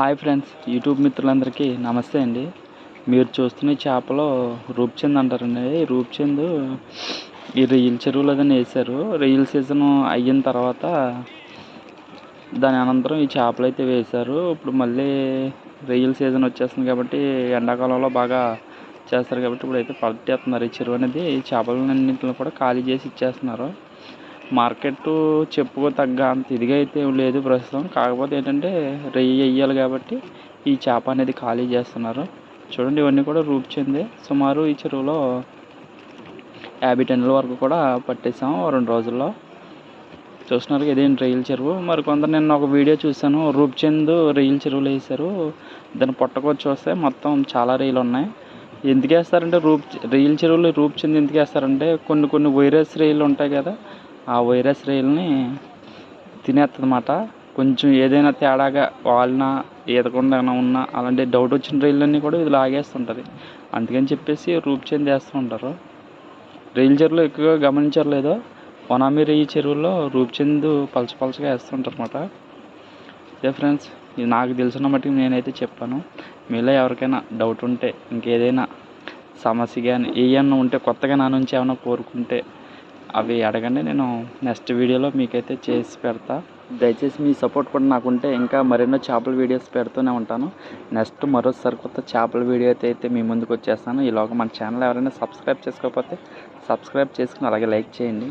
Hi friends YouTube మిత్రులందరికీ నమస్తే అండి. మీరు చూస్తున్న చేపలో చేపలు రూప్చంద్ అంటారండి. రూప్చంద్ ఈ రొయ్యల చెరువులో అదని వేశారు. రొయ్యల సీజన్ అయిన తర్వాత దాని అనంతరం ఈ చేపలు అయితే వేశారు. ఇప్పుడు మళ్ళీ రొయ్యల సీజన్ వచ్చేస్తుంది కాబట్టి ఎండాకాలంలో బాగా చేస్తారు కాబట్టి ఇప్పుడు అయితే పట్టేస్తున్నారు ఈ చెరువు అనేది. చేపలన్నింటిని కూడా ఖాళీ చేసి ఇచ్చేస్తున్నారు. మార్కెట్ చెప్పుకో తగ్గ అంత ఇదిగా అయితే లేదు ప్రస్తుతం. కాకపోతే ఏంటంటే రొయ్యి వేయాలి కాబట్టి ఈ చేప అనేది ఖాళీ చేస్తున్నారు. చూడండి ఇవన్నీ కూడా రూపుచెంది సుమారు ఈ చెరువులో యాభై టన్నుల వరకు కూడా పట్టేసాం రెండు రోజుల్లో. చూస్తున్నారు ఇదేంటి రొయ్యల చెరువు. మరి కొందరు నేను ఒక వీడియో చూశాను. రూప్చంద్ రొయ్యల చెరువులు వేశారు. దాన్ని పొట్టకొచ్చి చూస్తే మొత్తం చాలా రొయ్యలు ఉన్నాయి. ఎందుకు వేస్తారంటే రూప్ రొయ్యల చెరువులు రూప్చంద్ ఎందుకు వేస్తారంటే కొన్ని కొన్ని వైరస్ రొయ్యలు ఉంటాయి కదా ఆ వైరస్ రైల్ని తినేస్తుందన్నమాట కొంచెం ఏదైనా తేడాగా వాలినా ఈదకుండా ఉన్నా అలాంటి డౌట్ వచ్చిన రైళ్ళన్నీ కూడా ఇది లాగేస్తుంటుంది. అందుకని చెప్పేసి రూప్చంద్ వేస్తూ ఉంటారు. రైలు చెరువులో ఎక్కువగా గమనించర్లేదు వనామి రేయి చెరువుల్లో రూపచందు పలచ పలచగా వేస్తుంటారు అనమాట ఇదే ఫ్రెండ్స్ ఇది నాకు తెలిసిన మట్టుకు నేనైతే చెప్పాను. మీలో ఎవరికైనా డౌట్ ఉంటే ఇంకేదైనా సమస్య కానీ ఏమన్నా ఉంటే కొత్తగా నా నుంచి ఏమైనా కోరుకుంటే అవి అడగండి నేను నెక్స్ట్ వీడియోలో మీకైతే చేసి పెడతా. దయచేసి మీ సపోర్ట్ కూడా నాకుంటే ఇంకా మరెన్నో చేపల వీడియోస్ పెడుతూనే ఉంటాను. నెక్స్ట్ మరో కొత్త చేపల వీడియో అయితే అయితే మీ ముందుకు వచ్చేస్తాను. ఈలోగా మన ఛానల్ ఎవరైనా సబ్స్క్రైబ్ చేసుకోకపోతే సబ్స్క్రైబ్ చేసుకుని అలాగే లైక్ చేయండి.